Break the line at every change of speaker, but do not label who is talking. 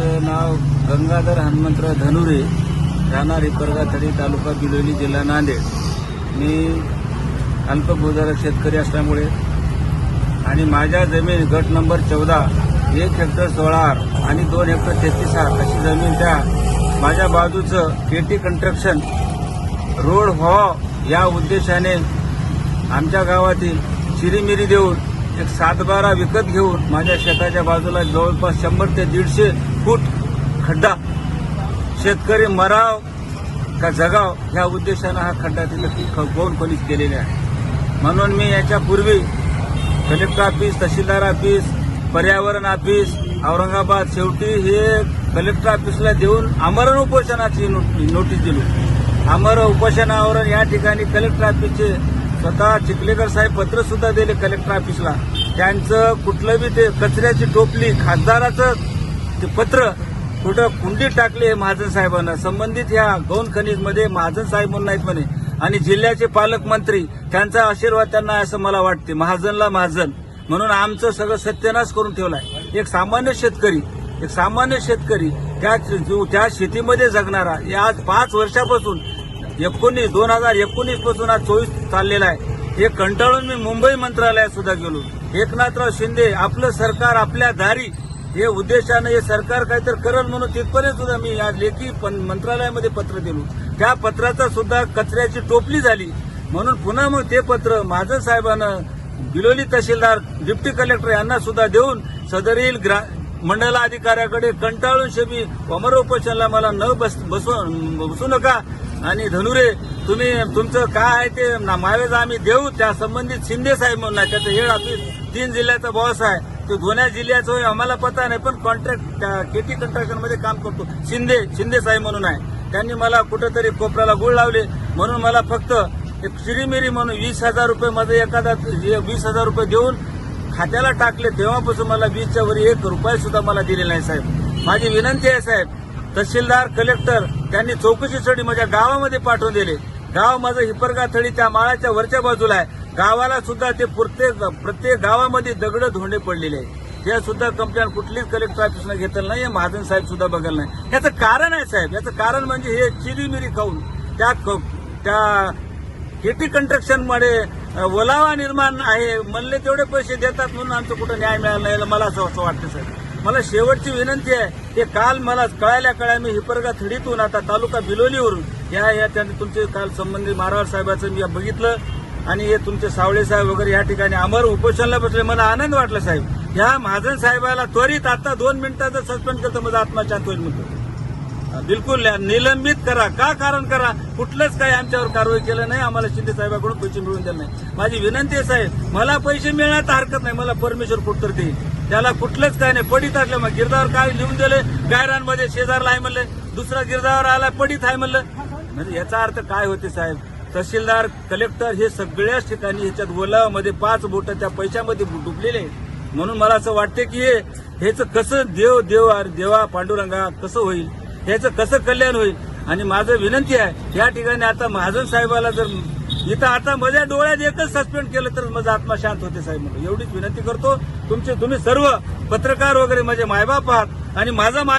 माझं नाव गंगाधर हनुमंतराव धनुरे राहणार इपरगाथडी तालुका बिलोली जिल्हा नांदेड. मी अल्पभूधारक शेतकरी असल्यामुळे आणि माझ्या जमीन गट नंबर चौदा एक हेक्टर सोळा आर आणि दोन हेक्टर तेहतीस आर अशी जमीन त्या माझ्या बाजूचं केटी कंस्ट्रक्शन रोड व्हा या उद्देशाने आमच्या गावातील चिरीमिरी देऊन एक सातबारा विकत घेऊन माझ्या शेताच्या बाजूला जवळपास शंभर ते दीडशे फूट खड्डा. शेतकरी मराव का जगाव ह्या उद्देशानं हा खड्डा तिथं गोन खोलीत केलेले आहे. म्हणून मी याच्यापूर्वी कलेक्टर ऑफिस तहसीलदार ऑफिस पर्यावरण ऑफिस औरंगाबाद शेवटी हे कलेक्टर ऑफिसला देऊन आमरण उपोषणाची नोटीस दिली. आमरण उपोषणावर या ठिकाणी कलेक्टर ऑफिसचे स्वतः चिखलेकर साहेब पत्र सुद्धा दिले कलेक्टर ऑफिसला. त्यांचं कुठलं बी ते कचऱ्याची टोपली खासदाराचं ते पत्र कुठं कुंडीत टाकले हे महाजन साहेबांना. संबंधित ह्या गौण खनिजमध्ये महाजन साहेब म्हणून नाहीत म्हणे. आणि जिल्ह्याचे पालकमंत्री त्यांचा आशीर्वाद त्यांना असं मला वाटते. महाजनला महाजन. म्हणून आमचं सगळं सत्यानाश करून ठेवलाय. एक सामान्य शेतकरी एक सामान्य शेतकरी त्या जो- त्या शेतीमध्ये जगणारा या आज पाच वर्षापासून एकोणीस दोन हजार एकोणीसपासून आज चोवीस चाललेला आहे. हे कंटाळून मी मुंबई मंत्रालयात सुद्धा गेलो. एकनाथराव शिंदे आपलं सरकार आपल्या दारी हे उद्देशानं हे सरकार काहीतरी करल म्हणून तिथपर्यंत सुद्धा मी या लेखी मंत्रालयामध्ये पत्र दिलो. त्या पत्राचा सुद्धा कचऱ्याची टोपली झाली. म्हणून पुन्हा मग ते पत्र माझं साहेबानं बिलोली तहसीलदार डिप्टी कलेक्टर यांना सुद्धा देऊन सदरील ग्रा मंडलाधिकाऱ्याकडे कंटाळून शेबी अमर उपोषणला मला न बस बसू बसू नका. आणि धनुरे तुम्ही तुमचं काय आहे ते मावेज आम्ही देऊ. त्या संबंधित शिंदे साहेब म्हणून त्याचं हेड ऑफिस तीन जिल्ह्याचा बॉस आहे. तो दोन्ही जिल्ह्याचं होय आम्हाला पता नाही पण कॉन्ट्रॅक्ट केटी कंट्रॅक्टरमध्ये काम करतो. शिंदे शिंदे साहेब म्हणून आहे. त्यांनी मला कुठेतरी कोपऱ्याला गुळ लावले. म्हणून मला फक्त एक श्रीमिरी म्हणून वीस हजार रुपये मध्ये एखादा वीस हजार रुपये देऊन खात्याला टाकले. तेव्हापासून मला वीसच्या वर एक रुपये सुद्धा मला दिले नाही साहेब. माझी विनंती आहे साहेब. तहसीलदार कलेक्टर त्यांनी चौकशीसाठी माझ्या गावामध्ये पाठवून दिले. गाव माझं हिपरगा थळी त्या माळाच्या वरच्या बाजूला आहे. गावाला सुद्धा ते प्रत्येक प्रत्येक गावामध्ये दगड धोंडे पडलेले आहेत. ते सुद्धा कंप्लेंट कुठलीच कलेक्टर ऑफिसनं घेतलं नाही महाजन साहेब सुद्धा बघायला नाही. याचं कारण आहे साहेब याचं कारण म्हणजे हे चिरीमिरी खाऊन त्या क- त्या केटी कन्स्ट्रक्शनमध्ये ओलावा निर्माण आहे म्हणले तेवढे पैसे देतात म्हणून आमचं कुठं न्याय मिळाला नाही मला असं असं वाटतं साहेब. मला शेवटची विनंती आहे ते काल मला कळायला कळाय मी हिपरगा थडीतून आता तालुका बिलोलीवरून या या त्यांनी तुमचे काल संबंधित मारवाड साहेबाचं मी बघितलं. आणि हे तुमचे सावळे साहेब वगैरे या ठिकाणी अमर उपोषणला बसले. मला आनंद वाटला साहेब. ह्या महाजन साहेबाला त्वरित आता दोन मिनिटाचं सस्पेंड करतो माझा आत्महत्या होईल म्हणतो. बिलकुल निलंबित करा. का कारण करा? कुठलंच काही आमच्यावर कारवाई केलं नाही. आम्हाला शिंदे साहेबाकडून पैसे मिळवून दिले नाही. माझी विनंती आहे साहेब मला पैसे मिळण्यात हरकत नाही. मला परमेश्वर कुठतर देईल त्याला कुठलंच काय नाही. पडीत असलं मग गिरदावर काय लिहून दिले? गायरांमध्ये शेजारला आहे म्हणले. दुसरा गिरदावर आला पडीत आहे म्हणलं. म्हणजे याचा अर्थ काय होते साहेब? तहसीलदार कलेक्टर हे सगळ्याच ठिकाणी ह्याच्यात ओलावामध्ये पाच बोट त्या पैशामध्ये डुबलेले आहेत. म्हणून मला असं वाटते की हे ह्याचं कसं देव देव देवा पांडुरंगा कसं होईल? ह्याचं कसं कल्याण होईल? आणि माझं विनंती आहे या ठिकाणी आता महाजन साहेबाला जर इथं आता माझ्या डोळ्यात एकच सस्पेंड केलं तर माझा आत्मा शांत होते साहेब म्हणून. एवढीच विनंती करतो. तुमचे तुम्ही सर्व पत्रकार वगैरे माझे मायबाप आहात आणि माझा मा-